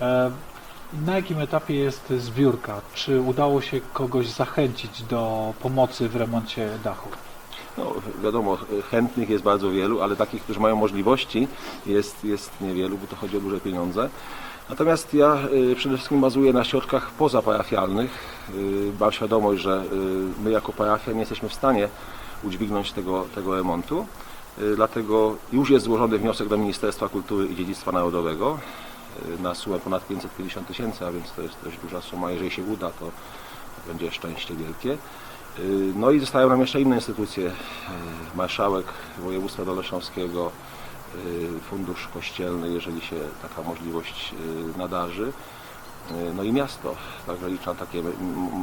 E, Na jakim etapie jest zbiórka? Czy udało się kogoś zachęcić do pomocy w remoncie dachu? No, wiadomo, chętnych jest bardzo wielu, ale takich, którzy mają możliwości jest, jest niewielu, bo to chodzi o duże pieniądze. Natomiast ja y, przede wszystkim bazuję na środkach pozaparafialnych. Y, Mam świadomość, że my jako parafia nie jesteśmy w stanie udźwignąć tego, tego remontu. Dlatego już jest złożony wniosek do Ministerstwa Kultury i Dziedzictwa Narodowego na sumę ponad 550 tysięcy, a więc to jest dość duża suma. Jeżeli się uda, to będzie szczęście wielkie. Y, No i zostają nam jeszcze inne instytucje. y, Marszałek województwa doleszowskiego, y, fundusz kościelny, jeżeli się taka możliwość y, nadarzy. Y, No i miasto. Także liczę na takie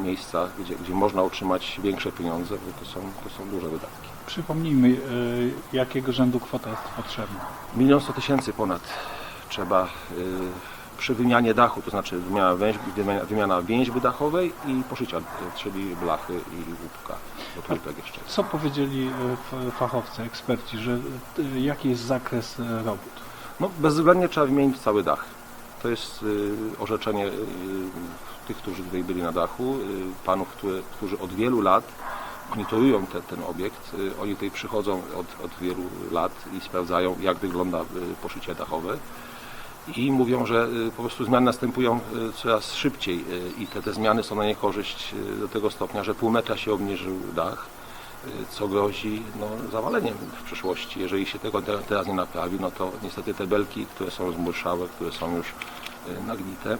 miejsca, gdzie, gdzie można otrzymać większe pieniądze, bo to są, to są duże wydatki. Przypomnijmy, jakiego rzędu kwota jest potrzebna. Milion sto tysięcy ponad trzeba y, przy wymianie dachu, to znaczy wymiana, więź, wymiana, więźby dachowej i poszycia, y, czyli blachy i łupka. Do trójpek jeszcze. Co powiedzieli f- fachowcy, eksperci, że e, jaki jest zakres robót? No, bezwzględnie trzeba wymienić cały dach. To jest y, orzeczenie y, tych, którzy tutaj byli na dachu, y, panów, którzy od wielu lat monitorują te, ten obiekt. Y, oni tutaj przychodzą od, od wielu lat i sprawdzają, jak wygląda y, poszycie dachowe. I mówią, że y, po prostu zmiany następują y, coraz szybciej y, i te, te zmiany są na niekorzyść do tego stopnia, że pół metra się obniżył dach co grozi no, zawaleniem w przyszłości. Jeżeli się tego te- teraz nie naprawi, no to niestety te belki, które są zmurszałe, które są już nagnite,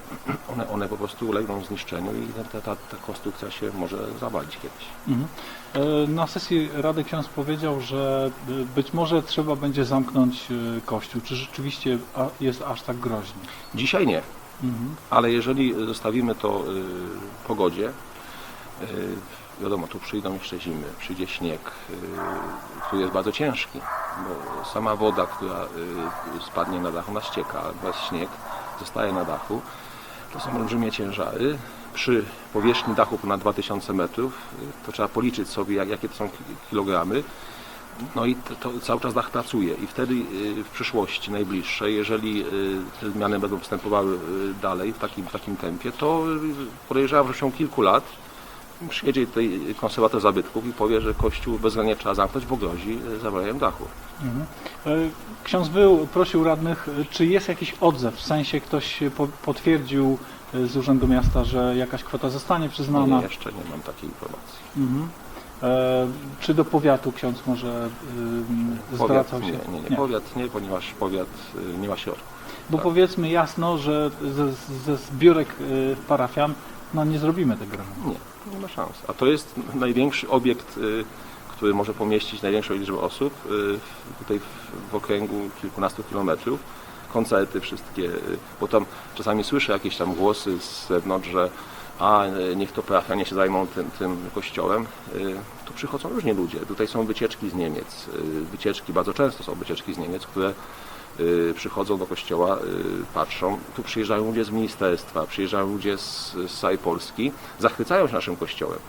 one, one po prostu ulegną zniszczeniu i ta, ta, ta konstrukcja się może zawalić kiedyś. Mhm. E, Na sesji Rady ksiądz powiedział, że e, być może trzeba będzie zamknąć e, kościół. Czy rzeczywiście jest aż tak groźnie? Dzisiaj nie, Mhm. ale jeżeli zostawimy to pogodzie, wiadomo, tu przyjdą jeszcze zimy, przyjdzie śnieg, który jest bardzo ciężki, bo sama woda, która spadnie na dachu, nas ścieka, a bez śnieg zostaje na dachu. To są olbrzymie ciężary. Przy powierzchni dachu ponad 2000 metrów, y, to trzeba policzyć sobie, jak, jakie to są ki- kilogramy. No i to, to cały czas dach pracuje i wtedy y, w przyszłości najbliższej, jeżeli y, te zmiany będą postępowały dalej w takim, w takim tempie, to podejrzewam, że w ciągu kilku lat przyjedzie tutaj konserwator zabytków i powie, że kościół bezwzględnie trzeba zamknąć, bo grozi y, zawaleniem dachu. Mhm. E, Ksiądz był, prosił radnych, e, czy jest jakiś odzew, w sensie ktoś po, potwierdził e, z Urzędu Miasta, że jakaś kwota zostanie przyznana? Nie, jeszcze nie mam takiej informacji. Mhm. E, czy do powiatu ksiądz może Powiat, zwracał nie, się? nie, nie, powiat nie, ponieważ powiat y, nie ma środków. Bo tak. powiedzmy jasno, że ze, ze zbiórek y, parafian no, nie zrobimy tego remontu. Nie, nie ma szans. A to jest największy obiekt, y, który może pomieścić największą liczbę osób y, tutaj w, okręgu kilkunastu kilometrów. Koncerty wszystkie, y, bo tam czasami słyszę jakieś tam głosy z zewnątrz, że a niech to parafianie się zajmą tym, tym kościołem. Tu przychodzą różni ludzie. Tutaj są wycieczki z Niemiec. Wycieczki, bardzo często są wycieczki z Niemiec, które przychodzą do kościoła, y, patrzą. Tu przyjeżdżają ludzie z ministerstwa, przyjeżdżają ludzie z, z całej Polski, zachwycają się naszym kościołem.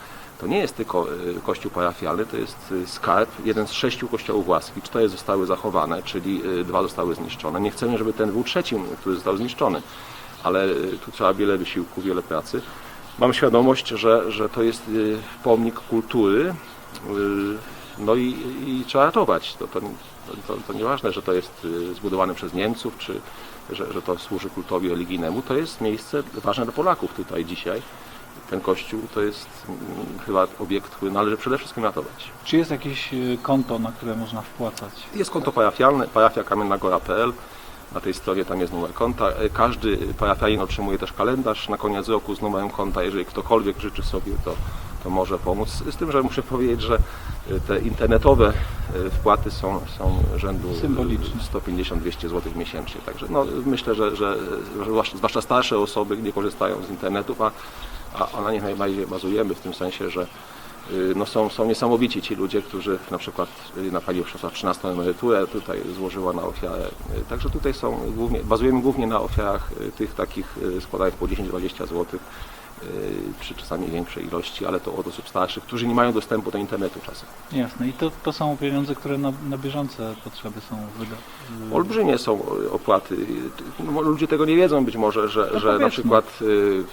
To nie jest tylko y, kościół parafialny, to jest y, skarb, jeden z sześciu kościołów łaski. Cztery zostały zachowane, czyli y, dwa zostały zniszczone. Nie chcemy, żeby ten był trzecim, który został zniszczony, ale y, tu trzeba wiele wysiłku, wiele pracy. Mam świadomość, że, że to jest y, pomnik kultury, y, no i, i trzeba ratować. To, to, to, to nieważne, że to jest y, zbudowane przez Niemców, czy że, że to służy kultowi religijnemu. To jest miejsce ważne dla Polaków tutaj dzisiaj. Ten kościół to jest mm, chyba obiekt, który należy przede wszystkim ratować. Czy jest jakieś y, konto, na które można wpłacać? Jest konto parafialne, parafia kamiennagora.pl. Na tej stronie tam jest numer konta. E, Każdy parafianin otrzymuje też kalendarz na koniec roku z numerem konta. Jeżeli ktokolwiek życzy sobie, to, to może pomóc. Z tym, że muszę powiedzieć, że e, te internetowe e, wpłaty są, są rzędu e, Symboliczne. 150-200 zł miesięcznie. Także no, myślę, że, że, że zwłaszcza- starsze osoby nie korzystają z internetów, a, a na nich najbardziej bazujemy w tym sensie, że y, no są, są niesamowici ci ludzie, którzy na przykład y, na pani przeszła 13 emeryturę, tutaj złożyła na ofiarę. Y, Także tutaj są głównie, bazujemy głównie na ofiarach y, tych takich y, składających po 10-20 zł. Y, czy czasami większej ilości, ale to od osób starszych, którzy nie mają dostępu do internetu czasem. Jasne. I to, to są pieniądze, które na, na bieżące potrzeby są wydane. Olbrzymie są opłaty. No, Ludzie tego nie wiedzą być może, że, No że na przykład y,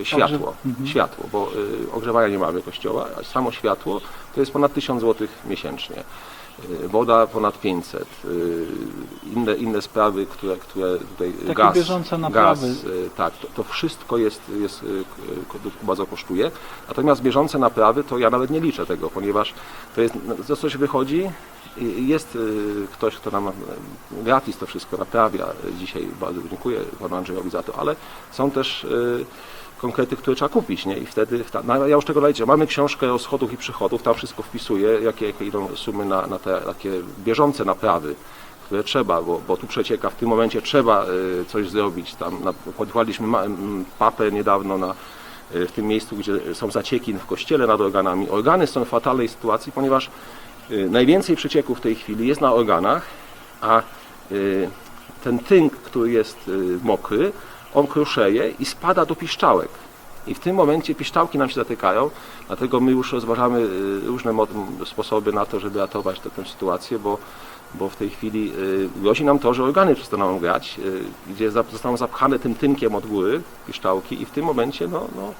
y, światło, Mhm. światło, bo y, ogrzewania nie mamy kościoła, a samo światło to jest ponad 1000 zł miesięcznie. Y, Woda ponad 500, y, inne, inne sprawy, które, które tutaj Takie gaz, bieżące naprawy. gaz y, tak, to, to wszystko jest, jest k- bardzo kosztuje. Natomiast bieżące naprawy to ja nawet nie liczę tego, ponieważ to jest, za coś wychodzi, jest ktoś, kto nam gratis to wszystko naprawia. Dzisiaj bardzo dziękuję panu Andrzejowi za to, ale są też konkrety, które trzeba kupić, nie? I wtedy, no, ja już tego naliczę. Mamy książkę o schodów i przychodów, tam wszystko wpisuję, jakie, jakie idą sumy na, na te takie bieżące naprawy, które trzeba, bo, bo tu przecieka, w tym momencie trzeba y, coś zrobić. Tam m, papę niedawno na y, w tym miejscu, gdzie są zacieki w kościele nad organami. Organy są w fatalnej sytuacji, ponieważ y, najwięcej przecieków w tej chwili jest na organach, a ten tynk, który jest mokry, on kruszeje i spada do piszczałek. I w tym momencie piszczałki nam się zatykają, dlatego my już rozważamy y, różne sposoby na to, żeby ratować tę, tę sytuację, bo, bo w tej chwili y, grozi nam to, że organy przestaną grać, y, gdzie zostaną zapchane tym tynkiem od góry piszczałki i w tym momencie no, no,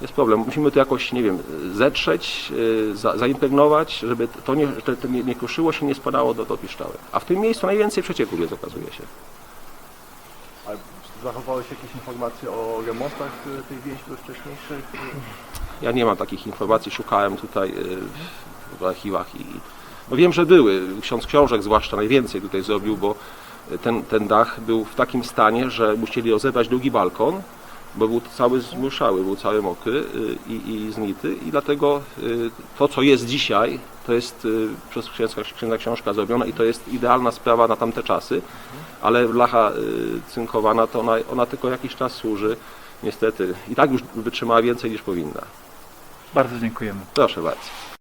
jest problem. Musimy to jakoś, nie wiem, zetrzeć, za, zaimpregnować, żeby to, nie, to nie, nie kruszyło się, nie spadało do, do piszczałek. A w tym miejscu najwięcej przecieków jest, okazuje się. Zachowały się jakieś informacje o remontach y, tych więźniów wcześniejszych? Ja nie mam takich informacji, szukałem tutaj y, w- archiwach i no wiem, że były. Ksiądz Książek zwłaszcza najwięcej tutaj zrobił, bo ten, ten dach był w takim stanie, że musieli rozebrać drugi balkon, bo był cały zmuszały, był cały mokry y, i, i znity i dlatego y, to, co jest dzisiaj, to jest y, przez księdza, książka zrobione i to jest idealna sprawa na tamte czasy, ale blacha cynkowana to ona, ona tylko jakiś czas służy, niestety. I tak już wytrzymała więcej niż powinna. Bardzo dziękujemy. Proszę bardzo.